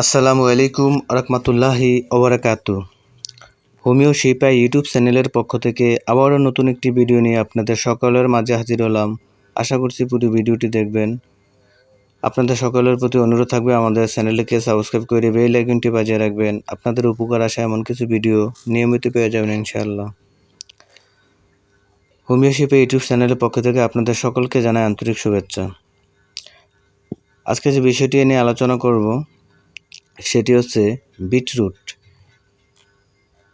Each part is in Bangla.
আসসালামু আলাইকুম রহমতুল্লাহি ওবরাকাতু হোমিও শিপা ইউটিউব চ্যানেলের পক্ষ থেকে আবারও নতুন একটি ভিডিও নিয়ে আপনাদের সকলের মাঝে হাজির হলাম। আশা করছি পুরো ভিডিওটি দেখবেন। আপনাদের সকলের প্রতি অনুরোধ থাকবে আমাদের চ্যানেলটিকে সাবস্ক্রাইব করে বেল আইকনটি বাজিয়ে রাখবেন। আপনাদের উপকার আসে এমন কিছু ভিডিও নিয়মিত পেয়ে যাবেন ইনশাআল্লাহ। হোমিও শিপা ইউটিউব চ্যানেলের পক্ষ থেকে আপনাদের সকলকে জানাই আন্তরিক শুভেচ্ছা। আজকে যে বিষয়টি নিয়ে আলোচনা করব সেটি হচ্ছে বিটরুট।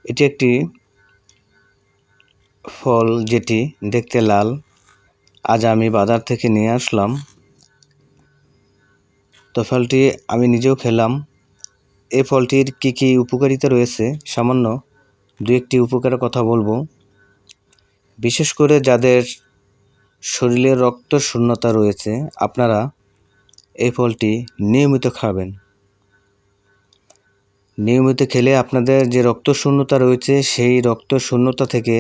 এটি একটি ফল যেটি দেখতে লাল। আজ আমি বাজার থেকে নিয়ে আসলাম। তো ফলটি আমি নিজেও খেলাম। এই ফলটির কি কি উপকারিতা রয়েছে? সামান্য দু একটি উপকারের কথা বলব। বিশেষ করে যাদের শরীরে রক্ত শূন্যতা রয়েছে, আপনারা এই ফলটি নিয়মিত খাবেন। নিয়মিত খেলে আপনাদের যে রক্ত শূন্যতা রয়েছে, সেই রক্ত শূন্যতা থেকে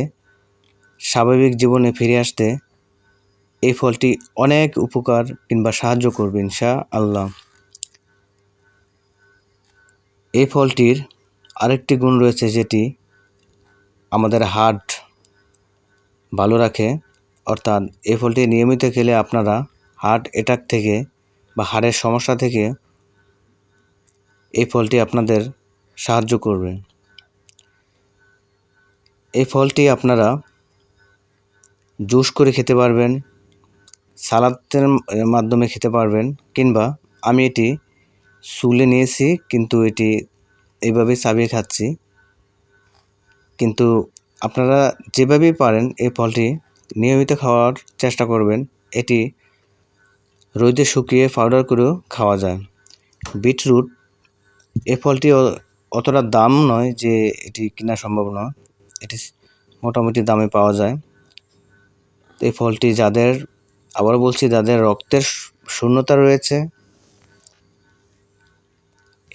স্বাভাবিক জীবনে ফিরে আসতে এই ফলটি অনেক উপকার কিংবা সাহায্য করবে ইনশা আল্লাহ এই ফলটির আরেকটি গুণ রয়েছে যেটি আমাদের হার্ট ভালো রাখে। অর্থাৎ এই ফলটি নিয়মিত খেলে আপনারা হার্ট অ্যাটাক থেকে বা হাড়ের সমস্যা থেকে এই ফলটি আপনাদের সাহায্য করবে। এই ফলটি আপনারা জুস করে খেতে পারবেন, সালাদের মাধ্যমে খেতে পারবেন, কিংবা আমি এটি সুলে নিয়েছি, কিন্তু এটি এইভাবেই চাবিয়ে খাচ্ছি। কিন্তু আপনারা যেভাবেই পারেন এই ফলটি নিয়মিত খাওয়ার চেষ্টা করবেন। এটি রোদে শুকিয়ে পাউডার করেও খাওয়া যায়। বিটরুট এই ফলটি অতটা দাম নয় যে এটি কেনা সম্ভব নয়। এটি মোটামুটি দামে পাওয়া যায়। তো এই ফলটি যাদের আবার বলছি, যাদের রক্তের শূন্যতা রয়েছে,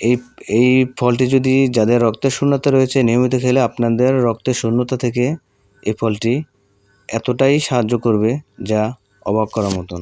এই এই ফলটি যদি যাদের রক্তের শূন্যতা রয়েছে, নিয়মিত খেলে আপনাদের রক্তের শূন্যতা থেকে এই ফলটি এতটাই সাহায্য করবে যা অবাক করার মতন।